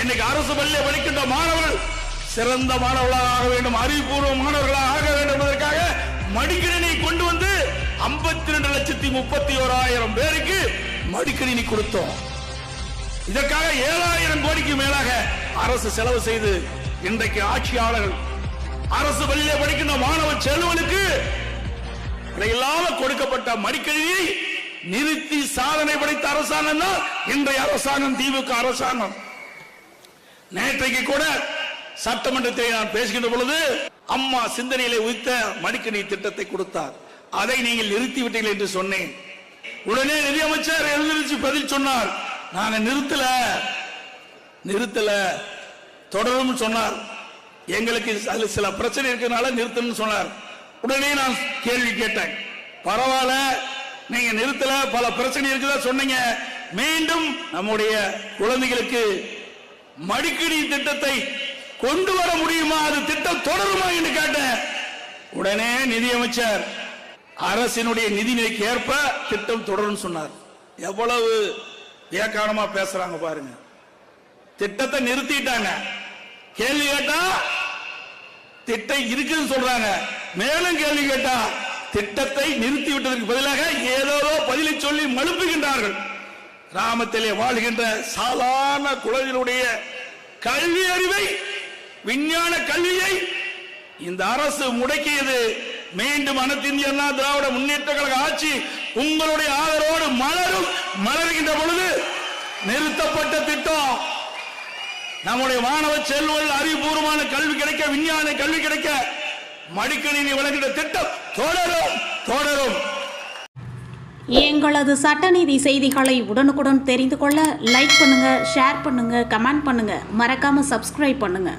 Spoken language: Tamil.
இன்னைக்கு அரசு பள்ளியை படிக்கின்ற மாணவர்கள் சிறந்த மாணவர்களாக ஆக வேண்டும் அறிவுபூர்வ மாணவர்களாக ஆக வேண்டும் என்பதற்காக மடிக்கணினி கொண்டு வந்து 52 ரெண்டு லட்சத்தி முப்பத்தி ஓராயிரம் பேருக்கு மடிக்கணினி கொடுத்தோம். இதற்காக ஏழாயிரம் கோடிக்கு மேலாக அரசு செலவு செய்து இன்றைக்கு ஆட்சியாளர்கள் அரசு பள்ளியிலே படிக்கின்ற மாணவ செல்வனுக்கு இல்லாம கொடுக்கப்பட்ட மடிக்கணினியை நிறுத்தி சாதனை படைத்த அரசாங்கம் தான் இன்றைய அரசாங்கம் திமுக அரசாங்கம். நேற்றைக்கு கூட சட்டமன்றத்தை நான் பேசுகின்ற பொழுது அம்மா சிந்தனையிலே உயிர்த்த மடிக்கணி திட்டத்தை கொடுத்தார். அதை நீங்கள் நிறுத்திவிட்டீர்கள் என்று சொன்னேன். உடனே நிதியமைச்சர் எழுந்திருச்சு பதில் சொன்னார். நாங்க நிறுத்தல நிறுத்தல தொடரும் சொன்னார். எங்களுக்கு அதுல சில பிரச்சனை இருக்கிறதுனால நிறுத்தணும்னு சொன்னார். உடனே நான் கேள்வி கேட்டேன். பரவாயில்ல நீங்க நிறுத்தல பல பிரச்சனை இருக்குதா சொன்னீங்க. மீண்டும் நம்முடைய குழந்தைகளுக்கு மடிக்கணி திட்டத்தை கொண்டு வர முடியுமா? அது திட்டம் தொடருமா என்று கேட்டேன். உடனே நிதியமைச்சர் அரசினுடைய நிதிநிலைக்கு ஏற்ப திட்டம் தொடரும் சொன்னார். எவ்வளவு வியக்கானமா பேசுறாங்க பாருங்க. திட்டத்தை நிறுத்திட்டாங்க. கேள்வி கேட்டா திட்டம் இருக்குன்னு சொல்றாங்க. மேலும் கேள்வி கேட்டா திட்டத்தை நிறுத்தி விட்டதற்கு பதிலாக ஏதோ பதிலை சொல்லி மழுப்புகின்றார்கள். கிராமத்திலே வாழ்கின்ற சாதாரண குழந்தைகளுடைய கல்வி அறிவை விஞ்ஞான கல்வியை இந்த அரசு முடக்கியது. மீண்டும் அனைத்து அண்ணா திராவிட முன்னேற்ற கழக ஆட்சி உங்களுடைய ஆதரவோடு மலரும் மலர்கின்ற பொழுது நிறுத்தப்பட்ட திட்டம். நம்முடைய மாணவ செல்வங்கள் அறிவுபூர்வமான கல்வி கிடைக்க விஞ்ஞான கல்வி கிடைக்க மடிக்கணினி வழங்குகிற திட்டம் தொடரும் தொடரும். எங்களது சட்டநீதி செய்திகளை உடனுக்குடன் தெரிந்து கொள்ள லைக் பண்ணுங்கள் ஷேர் பண்ணுங்கள் கமெண்ட் பண்ணுங்கள் மறக்காமல் சப்ஸ்கிரைப் பண்ணுங்கள்